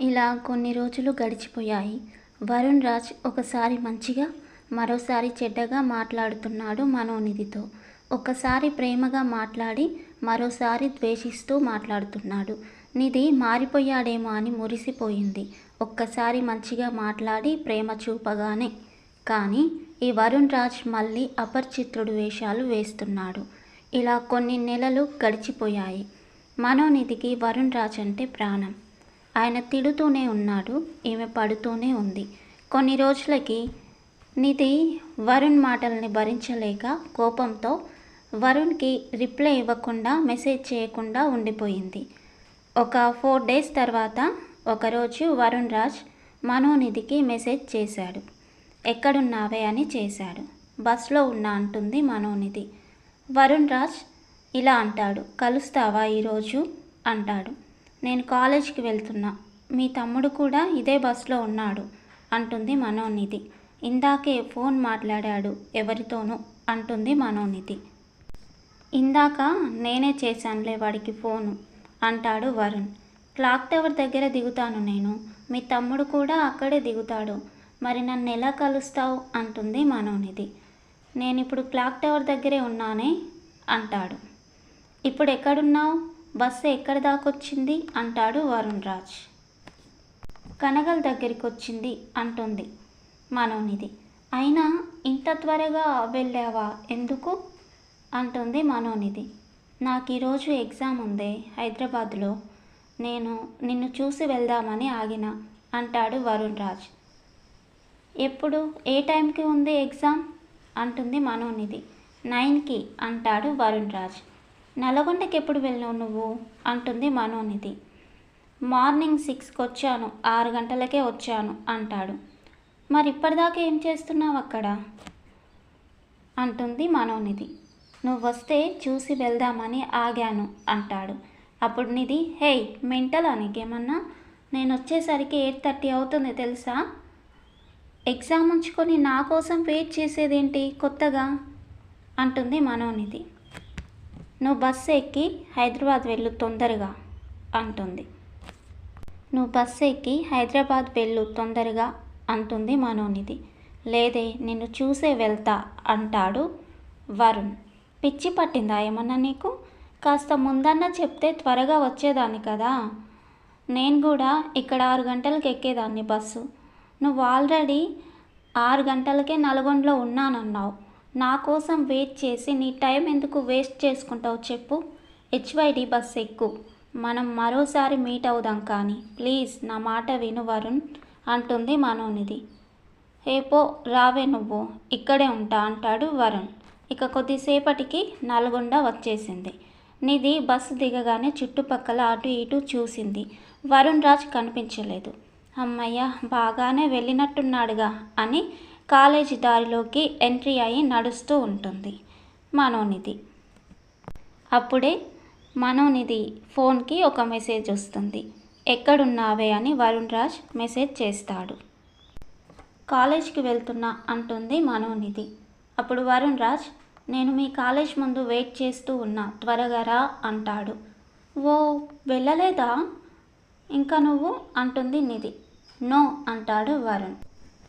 ఇలా కొన్ని రోజులు గడిచిపోయాయి. వరుణ్ రాజ్ ఒకసారి మంచిగా మరోసారి చెడ్డగా మాట్లాడుతున్నాడు మనోనిధితో. ఒకసారి ప్రేమగా మాట్లాడి మరోసారి ద్వేషిస్తూ మాట్లాడుతున్నాడు. నిధి మారిపోయాడేమో అని మురిసిపోయింది. ఒక్కసారి మంచిగా మాట్లాడి ప్రేమ చూపగానే. కానీ ఈ వరుణ్ రాజ్ మళ్ళీ అపరిచిత్రుడు వేషాలు వేస్తున్నాడు. ఇలా కొన్ని నెలలు గడిచిపోయాయి. మనోనిధికి వరుణ్ రాజ్ అంటే ప్రాణం. ఆయన తిడుతూనే ఉన్నాడు ఈమె పడుతూనే ఉంది. కొన్ని రోజులకి నిధి వరుణ్ మాటల్ని భరించలేక కోపంతో వరుణ్కి రిప్లై ఇవ్వకుండా మెసేజ్ చేయకుండా ఉండిపోయింది. ఒక ఫోర్ డేస్ తర్వాత ఒకరోజు వరుణ్ రాజ్ మనోనిధికి మెసేజ్ చేశాడు. ఎక్కడున్నావే? అని చేశాడు. బస్లో ఉన్నా అంటుంది మనోనిధి. వరుణ్ రాజ్ ఇలా అంటాడు కలుస్తావా ఈరోజు? అంటాడు. నేను కాలేజ్కి వెళ్తున్నా. మీ తమ్ముడు కూడా ఇదే బస్సులో ఉన్నాడు అంటుంది మనోనిధి ఇందాకే ఫోన్ మాట్లాడాడు ఎవరితోనూ అంటుంది మనోనిధి ఇందాక నేనే చేశానులే వాడికి ఫోను అంటాడు వరుణ్. క్లాక్ టవర్ దగ్గర దిగుతాను నేను మీ తమ్ముడు కూడా అక్కడే దిగుతాడు. మరి నన్ను ఎలా కలుస్తావు? అంటుంది మనోనిధి నేను ఇప్పుడు క్లాక్ టవర్ దగ్గరే ఉన్నానే అంటాడు. ఇప్పుడు ఎక్కడున్నావు బస్సు ఎక్కడి దాకొచ్చింది? అంటాడు వరుణ్ రాజ్. కనగల్ దగ్గరికి వచ్చింది అంటుంది మనోనిధి. అయినా ఇంత త్వరగా వెళ్ళావా? ఎందుకు? అంటుంది మనోనిధి. నాకు ఈరోజు ఎగ్జామ్ ఉంది హైదరాబాద్లో. నేను నిన్ను చూసి వెళ్దామని ఆగిన అంటాడు వరుణ్ రాజ్. ఎప్పుడు? ఏ టైంకి ఉంది ఎగ్జామ్? అంటుంది మనోనిధి. నైన్కి అంటాడు వరుణ్ రాజ్. నల్లగొండకి ఎప్పుడు వెళ్ళావు నువ్వు? అంటుంది మనోనిధి. మార్నింగ్ సిక్స్కి వచ్చాను ఆరు గంటలకే వచ్చాను అంటాడు. మరి ఇప్పటిదాకా ఏం చేస్తున్నావు అక్కడ? అంటుంది మనోనిధి. నువ్వు వస్తే చూసి వెళ్దామని ఆగాను అంటాడు. అప్పుడు నిధి హేయ్ మెంటలా నీకేమన్నా? నేను వచ్చేసరికి ఎయిట్ థర్టీ అవుతుంది తెలుసా? ఎగ్జామ్ ఉంచుకొని నా కోసం వెయిట్ చేసేదేంటి కొత్తగా? అంటుంది మనోనిధి. నువ్వు బస్సు ఎక్కి హైదరాబాద్ వెళ్ళు తొందరగా అంటుంది. నువ్వు బస్సు ఎక్కి హైదరాబాద్ వెళ్ళు తొందరగా అంటుంది మనోనిధి. లేదే నిన్ను చూసే వెళ్తా అంటాడు వరుణ్. పిచ్చి పట్టిందా ఏమన్నా నీకు? కాస్త ముందన్నా చెప్తే త్వరగా వచ్చేదాన్ని కదా. నేను కూడా ఇక్కడ ఆరు గంటలకు ఎక్కేదాన్ని బస్సు నువ్వు ఆల్రెడీ ఆరు గంటలకే నల్గొండలో ఉన్నానన్నావు. నా కోసం వెయిట్ చేసి నీ టైం ఎందుకు వేస్ట్ చేసుకుంటావు చెప్పు. హెచ్వైడి బస్ ఎక్కు. మనం మరోసారి మీట్ అవుదాం కానీ ప్లీజ్ నా మాట విను వరుణ్ అంటుంది మనోనిధి. ఏపో రావే నువ్వు. ఇక్కడే ఉంటా అంటాడు వరుణ్. ఇక కొద్దిసేపటికి నల్గొండ వచ్చేసింది. నిధి బస్సు దిగగానే చుట్టుపక్కల అటు ఇటు చూసింది. వరుణ్ రాజ్ కనిపించలేదు. అమ్మయ్య బాగానే వెళ్ళినట్టున్నాడుగా అని కాలేజీ దారిలోకి ఎంట్రీ అయి నడుస్తూ ఉంటుంది. మనోనిధి. అప్పుడే మనోనిధి ఫోన్కి ఒక మెసేజ్ వస్తుంది. ఎక్కడున్నావే అని వరుణ్ రాజ్ మెసేజ్ చేస్తాడు. కాలేజ్కి వెళ్తున్నా అంటుంది మనోనిధి. అప్పుడు వరుణ్ రాజ్ నేను మీ కాలేజ్ ముందు వెయిట్ చేస్తూ ఉన్నా త్వరగా రా అంటాడు. ఓ వెళ్ళలేదా? ఇంకా నువ్వు? అంటుంది నిధి. నో అంటాడు వరుణ్.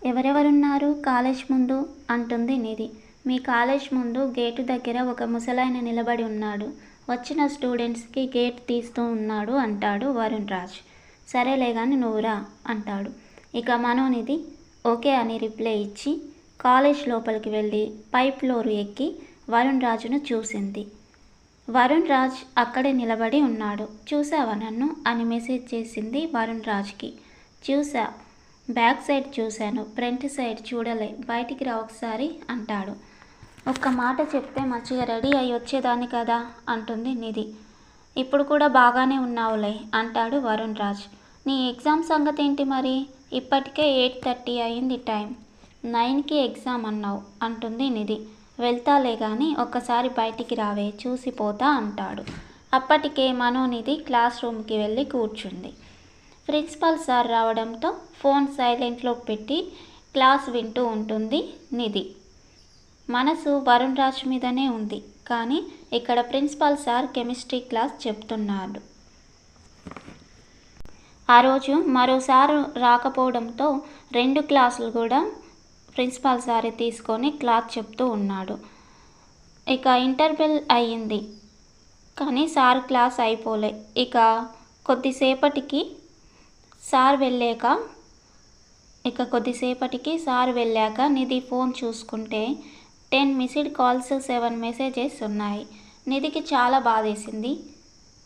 ఎవరెవరున్నారు? కాలేజ్ ముందు అంటుంది నిధి. మీ కాలేజ్ ముందు గేటు దగ్గర ఒక ముసలాయన నిలబడి ఉన్నాడు. వచ్చిన స్టూడెంట్స్కి గేట్ తీస్తూ ఉన్నాడు అంటాడు వరుణ్ రాజ్. సరేలే కానీ నువ్వురా అంటాడు. ఇక మనోనిధి ఓకే అని రిప్లై ఇచ్చి కాలేజ్ లోపలికి వెళ్ళి పై ఫ్లోర్ ఎక్కి వరుణ్ రాజును చూసింది. వరుణ్ రాజ్ అక్కడే నిలబడి ఉన్నాడు. చూసావా నన్ను? అని మెసేజ్ చేసింది వరుణ్ రాజ్కి. చూసా. బ్యాక్ సైడ్ చూశాను ఫ్రంట్ సైడ్ చూడలే బయటికి రా ఒకసారి అంటాడు. ఒక్క మాట చెప్తే మంచిగా రెడీ అయి వచ్చేదాన్ని కదా అంటుంది నిధి. ఇప్పుడు కూడా బాగానే ఉన్నావులే అంటాడు వరుణ్ రాజ్. నీ ఎగ్జామ్ సంగతి ఏంటి మరి? ఇప్పటికే ఎయిట్ థర్టీ అయింది టైం నైన్కి ఎగ్జామ్ అన్నావు అంటుంది నిధి. వెళ్తాలే కానీ ఒక్కసారి బయటికి రావే చూసిపోతా అంటాడు. అప్పటికే మనోనిధి క్లాస్ రూమ్కి వెళ్ళి కూర్చుంది. ప్రిన్సిపాల్ సార్ రావడంతో ఫోన్ సైలెంట్లో పెట్టి క్లాస్ వింటూ ఉంటుంది నిధి. మనసు వరుణ్ రాజ్ మీదనే ఉంది కానీ ఇక్కడ ప్రిన్సిపాల్ సార్ కెమిస్ట్రీ క్లాస్ చెప్తున్నాడు. ఆ రోజు మరోసారి రాకపోవడంతో రెండు క్లాసులు కూడా ప్రిన్సిపాల్ సారే తీసుకొని క్లాస్ చెప్తూ ఉన్నాడు. ఇక ఇంటర్వెల్ అయ్యింది కానీ సార్ క్లాస్ అయిపోలే. ఇక కొద్దిసేపటికి సార్ వెళ్ళాక ఇక కొద్దిసేపటికి సార్ వెళ్ళాక నిధి ఫోన్ చూసుకుంటే ten missed calls seven messages ఉన్నాయి. నిధికి చాలా బాధేసింది.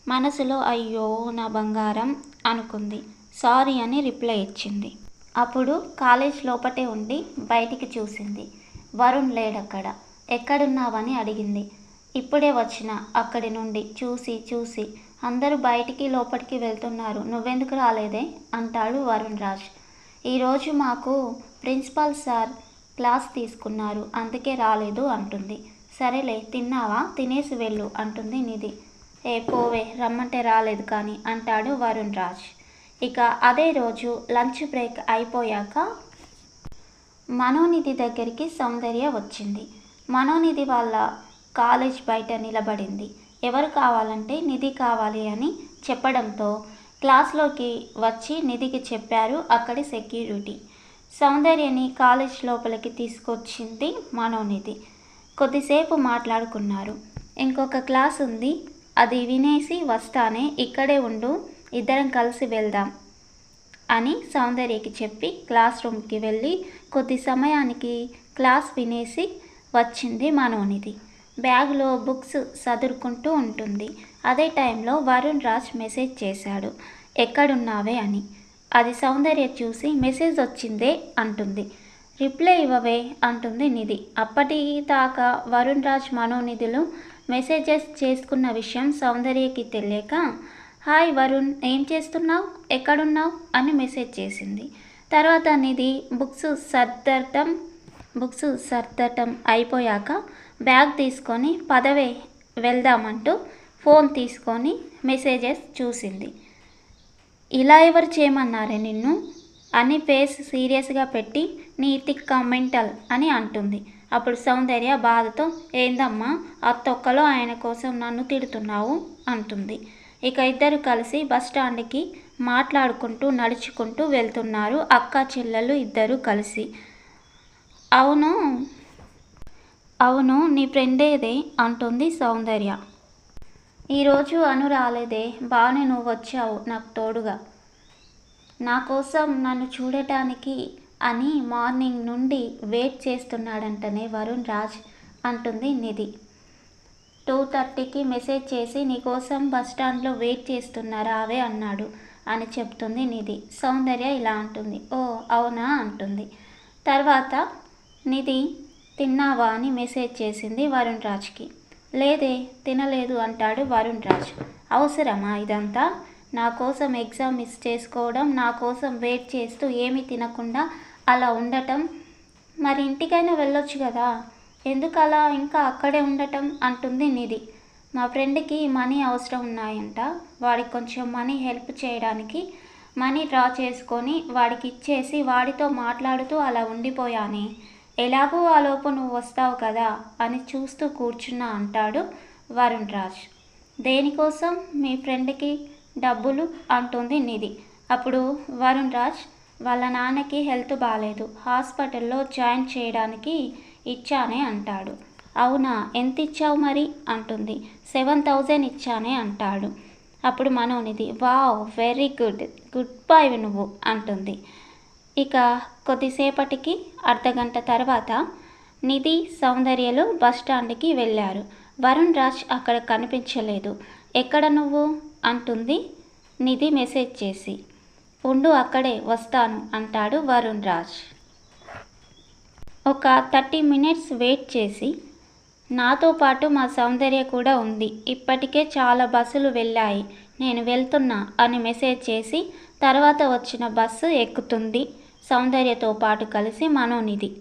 మనసులో అయ్యో నా బంగారం అనుకుంది. సారీ అని రిప్లై ఇచ్చింది. అప్పుడు కాలేజ్ లోపటే ఉండి బయటికి చూసింది. వరుణ్ లేడక్కడ. ఎక్కడున్నావని అడిగింది. ఇప్పుడే వచ్చిన అక్కడి నుండి చూసి చూసి అందరూ బయటికి లోపలికి వెళ్తున్నారు. నువ్వెందుకు రాలేదే? అంటాడు వరుణ్ రాజ్. ఈరోజు మాకు ప్రిన్సిపాల్ సార్ క్లాస్ తీసుకున్నారు. అందుకే రాలేదు అంటుంది. సరేలే తిన్నావా? తినేసి వెళ్ళు అంటుంది నిధి. ఏ పోవే రమ్మంటే రాలేదు కానీ అంటాడు వరుణ్ రాజ్. ఇక అదే రోజు లంచ్ బ్రేక్ అయిపోయాక మనోనిధి దగ్గరికి సౌందర్య వచ్చింది. మనోనిధి వాళ్ళ కాలేజ్ బయట నిలబడింది. ఎవరు కావాలంటే నిధి కావాలి అని చెప్పడంతో క్లాస్లోకి వచ్చి నిధికి చెప్పారు అక్కడి సెక్యూరిటీ. సౌందర్యని కాలేజ్ లోపలికి తీసుకొచ్చింది మనోనిధి. కొద్దిసేపు మాట్లాడుకున్నారు. ఇంకొక క్లాస్ ఉంది. అది వినేసి వస్తానే ఇక్కడే ఉండు ఇద్దరం కలిసి వెళ్దాం అని సౌందర్యకి చెప్పి క్లాస్ రూమ్కి వెళ్ళి కొద్ది సమయానికి క్లాస్ వినేసి వచ్చింది మనోనిధి. బ్యాగ్లో బుక్స్ సదురుకుంటూ ఉంటుంది. అదే టైంలో వరుణ్ రాజ్ మెసేజ్ చేశాడు. ఎక్కడున్నావే? అని. అది సౌందర్య చూసి మెసేజ్ వచ్చిందే అంటుంది. రిప్లై ఇవ్వవే అంటుంది నిధి. అప్పటిదాకా వరుణ్ రాజ్ మనోనిధులు మెసేజెస్ చేసుకున్న విషయం సౌందర్యకి తెలియక హాయ్ వరుణ్ ఏం చేస్తున్నావు? ఎక్కడున్నావు? అని మెసేజ్ చేసింది. తర్వాత నిధి బుక్స్ సర్దటం బుక్స్ సర్దటం అయిపోయాక బ్యాగ్ తీసుకొని పదవే వెళ్దామంటూ ఫోన్ తీసుకొని మెసేజెస్ చూసింది. ఇలా ఎవరు చేయమన్నారే నిన్ను? అని ఫేస్ సీరియస్గా పెట్టి నీతిక్క మెంటల్ అని అంటుంది. అప్పుడు సౌందర్య బాధతో ఏందమ్మా అత్తొక్కలో ఆయన కోసం నన్ను తిడుతున్నావు? అంటుంది. ఇక ఇద్దరు కలిసి బస్ స్టాండ్కి మాట్లాడుకుంటూ నడుచుకుంటూ వెళ్తున్నారు అక్క చెల్లెలు ఇద్దరు కలిసి. అవును అవును నీ ఫ్రెండేదే అంటుంది సౌందర్య. ఈరోజు అను రాలేదే బాగానే నువ్వు వచ్చావు నాకు తోడుగా. నా కోసం నన్ను చూడటానికి అని మార్నింగ్ నుండి వెయిట్ చేస్తున్నాడంటనే వరుణ్ రాజ్ అంటుంది నిధి. టూ థర్టీకి మెసేజ్ చేసి నీకోసం బస్ స్టాండ్లో వెయిట్ చేస్తున్నారా అవే అన్నాడు అని చెప్తుంది నిధి. సౌందర్య ఇలా అంటుంది. ఓ అవునా? అంటుంది. తర్వాత నిధి తిన్నావా అని మెసేజ్ చేసింది వరుణ్ రాజ్కి. లేదే తినలేదు అంటాడు వరుణ్ రాజ్. అవసరమా ఇదంతా? నా కోసం ఎగ్జామ్ మిస్ చేసుకోవడం నా కోసం వెయిట్ చేస్తూ ఏమీ తినకుండా అలా ఉండటం. మరి ఇంటికైనా వెళ్ళొచ్చు కదా? ఎందుకు అలా ఇంకా అక్కడే ఉండటం అంటుంది నిధి. మా ఫ్రెండ్కి మనీ అవసరం ఉన్నాయంట. వాడికి కొంచెం మనీ హెల్ప్ చేయడానికి మనీ డ్రా చేసుకొని వాడికి ఇచ్చేసి వాడితో మాట్లాడుతూ అలా ఉండిపోయానే. ఎలాగో ఆ లోపు నువ్వు వస్తావు కదా అని చూస్తూ కూర్చున్నా అంటాడు వరుణ్ రాజ్. దేనికోసం? మీ ఫ్రెండ్కి డబ్బులు అంటుంది నిధి. అప్పుడు వరుణ్ రాజ్ వాళ్ళ నాన్నకి హెల్త్ బాగాలేదు హాస్పిటల్లో జాయిన్ చేయడానికి ఇచ్చానే అంటాడు. అవునా? ఎంత ఇచ్చావు మరి? అంటుంది. సెవెన్ థౌజండ్ ఇచ్చానే అంటాడు. అప్పుడు Manonidhi wow very good good boy నువ్వు అంటుంది. ఇక కొద్దిసేపటికి అర్ధగంట తర్వాత నిధి సౌందర్యలు బస్టాండ్కి వెళ్ళారు. వరుణ్ రాజ్ అక్కడ కనిపించలేదు. ఎక్కడ నువ్వు అంటుంది నిధి మెసేజ్ చేసి. ఉండు అక్కడే వస్తాను అంటాడు వరుణ్ రాజ్. ఒక థర్టీ మినిట్స్ వెయిట్ చేసి నాతో పాటు మా సౌందర్య కూడా ఉంది. ఇప్పటికే చాలా బస్సులు వెళ్ళాయి. నేను వెళ్తున్నా అని మెసేజ్ చేసి తర్వాత వచ్చిన బస్సు ఎక్కుతుంది. సౌందర్యతో పాటు కలిసి మనోనిధి.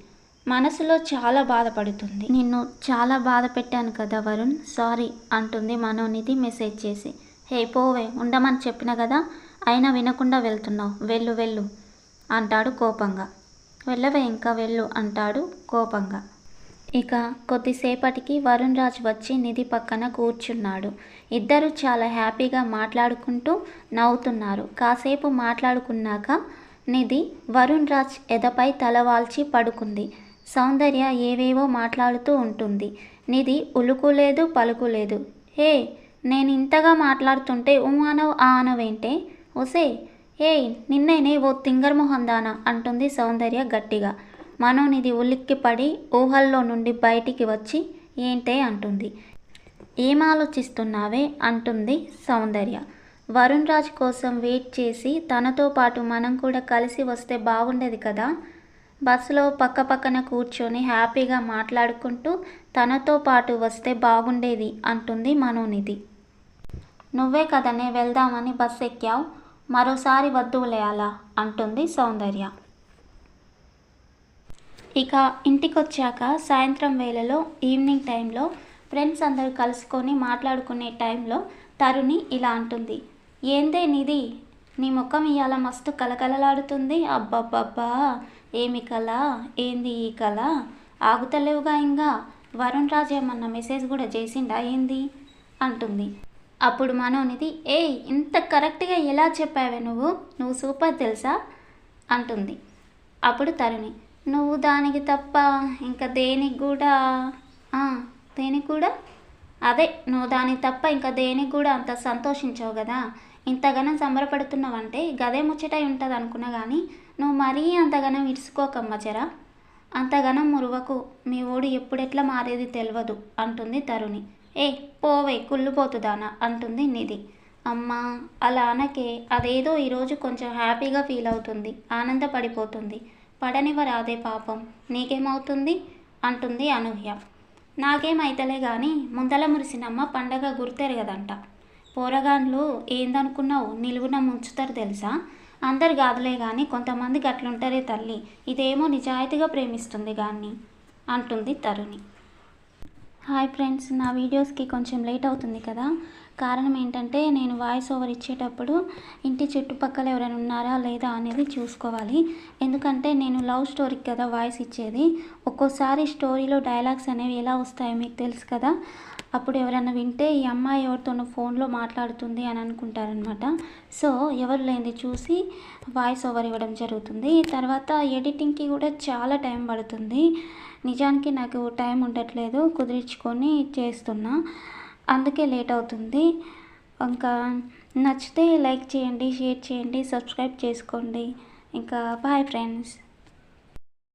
మనసులో చాలా బాధపడుతుంది. నిన్ను చాలా బాధ పెట్టాను కదా వరుణ్. సారీ అంటుంది మనోనిధి మెసేజ్ చేసి. హే పోవే ఉండమని చెప్పిన కదా? అయినా వినకుండా వెళ్తున్నావు. వెళ్ళు వెళ్ళు అంటాడు కోపంగా. వెళ్ళవే ఇంకా వెళ్ళు అంటాడు కోపంగా. ఇక కొద్దిసేపటికి వరుణ్ రాజ్ వచ్చి నిధి పక్కన కూర్చున్నాడు. ఇద్దరు చాలా హ్యాపీగా మాట్లాడుకుంటూ నవ్వుతున్నారు. కాసేపు మాట్లాడుకున్నాక నిధి వరుణ్ రాజ్ ఎదపై తలవాల్చి పడుకుంది. సౌందర్య ఏవేవో మాట్లాడుతూ ఉంటుంది. నిధి ఉలుకు లేదు హే నేను ఇంతగా మాట్లాడుతుంటే ఉమానవ్ ఆ అనవేంటే ఒసే ఏయ్ నిన్నేనే ఓ తింగర్మొహందానా? అంటుంది సౌందర్య గట్టిగా. మనోనిధి ఉలిక్కిపడి ఊహల్లో నుండి బయటికి వచ్చి ఏంటే అంటుంది. ఏం ఆలోచిస్తున్నావే? అంటుంది సౌందర్య. వరుణ్ రాజ్ కోసం వెయిట్ చేసి తనతో పాటు మనం కూడా కలిసి వస్తే బాగుండేది కదా. బస్సులో పక్క పక్కన కూర్చొని హ్యాపీగా మాట్లాడుకుంటూ తనతో పాటు వస్తే బాగుండేది అంటుంది మనోనిధి. నువ్వే కదనే వెళ్దామని బస్ ఎక్కావు మరోసారి వద్దులే అలా అంటుంది సౌందర్య. ఇక ఇంటికొచ్చాక సాయంత్రం వేళలో ఈవినింగ్ టైంలో ఫ్రెండ్స్ అందరూ కలుసుకొని మాట్లాడుకునే టైంలో తరుణి ఇలా అంటుంది. ఏందే నిధి? నీ ముఖం ఇవాళ మస్తు కలకలలాడుతుంది అబ్బబ్బబ్బా! ఏమి కళ? ఏంది ఈ కళ? ఆగుతలేవుగా ఇంకా వరుణ్ రాజ్ ఏమన్నా మెసేజ్ కూడా చేసిండా ఏంది? అంటుంది. అప్పుడు మనోనిది ఏ ఇంత కరెక్ట్గా ఎలా చెప్పావే నువ్వు? నువ్వు సూపర్ తెలుసా? అంటుంది. అప్పుడు తరుణి నువ్వు దానికి తప్ప ఇంకా దేనికి కూడా? దేనికి కూడా? అదే నువ్వు దానికి తప్ప ఇంకా దేనికి కూడా అంత సంతోషించవు కదా ఇంతగానం సంబరపడుతున్నావంటే గదే ముచ్చటై ఉంటుంది అనుకున్నా కానీ నువ్వు మరీ అంతగానం ఇరుసుకోకమ్మ జరా. అంతగానం మురువకు మీ ఓడి ఎప్పుడెట్లా మారేది తెలియదు అంటుంది తరుణి. ఏ పోవే కుళ్ళుపోతుదానా అంటుంది నిధి. అమ్మా అలా అనకే అదేదో ఈరోజు కొంచెం హ్యాపీగా ఫీల్ అవుతుంది ఆనందపడిపోతుంది. పడనివరాదే పాపం నీకేమవుతుంది? అంటుంది అనూహ్య. నాకేమైతలే కానీ ముందల మురిసినమ్మ పండగ గుర్తెరగదంట. పోరగాన్లు ఏందనుకున్నావు? నిలువున ముంచుతారు తెలుసా? అందరు కాదులే కానీ కొంతమంది గట్లుంటారే తల్లి. ఇదేమో నిజాయితీగా ప్రేమిస్తుంది గాన్ని అంటుంది తరుణి. హాయ్ ఫ్రెండ్స్ నా వీడియోస్కి కొంచెం లేట్ అవుతుంది కదా? కారణం ఏంటంటే నేను వాయిస్ ఓవర్ ఇచ్చేటప్పుడు ఇంటి చుట్టుపక్కల ఎవరైనా ఉన్నారా లేదా అనేది చూసుకోవాలి. ఎందుకంటే నేను లవ్ స్టోరీకి కదా వాయిస్ ఇచ్చేది. ఒక్కోసారి స్టోరీలో డైలాగ్స్ అనేవి ఎలా వస్తాయో మీకు తెలుసు కదా. అప్పుడు ఎవరైనా వింటే ఈ అమ్మాయి ఎవరితోనో ఫోన్లో మాట్లాడుతుంది అని అనుకుంటారనమాట సో ఎవరు లేనిది చూసి వాయిస్ ఓవర్ ఇవ్వడం జరుగుతుంది. తర్వాత ఎడిటింగ్కి కూడా చాలా టైం పడుతుంది. నిజానికి నాకు టైం ఉండట్లేదు. కుదిరించుకొని చేస్తున్నా. అందుకే లేట్ అవుతుంది. ఇంకా నచ్చితే లైక్ చేయండి షేర్ చేయండి సబ్స్క్రైబ్ చేసుకోండి. ఇంకా బాయ్ ఫ్రెండ్స్.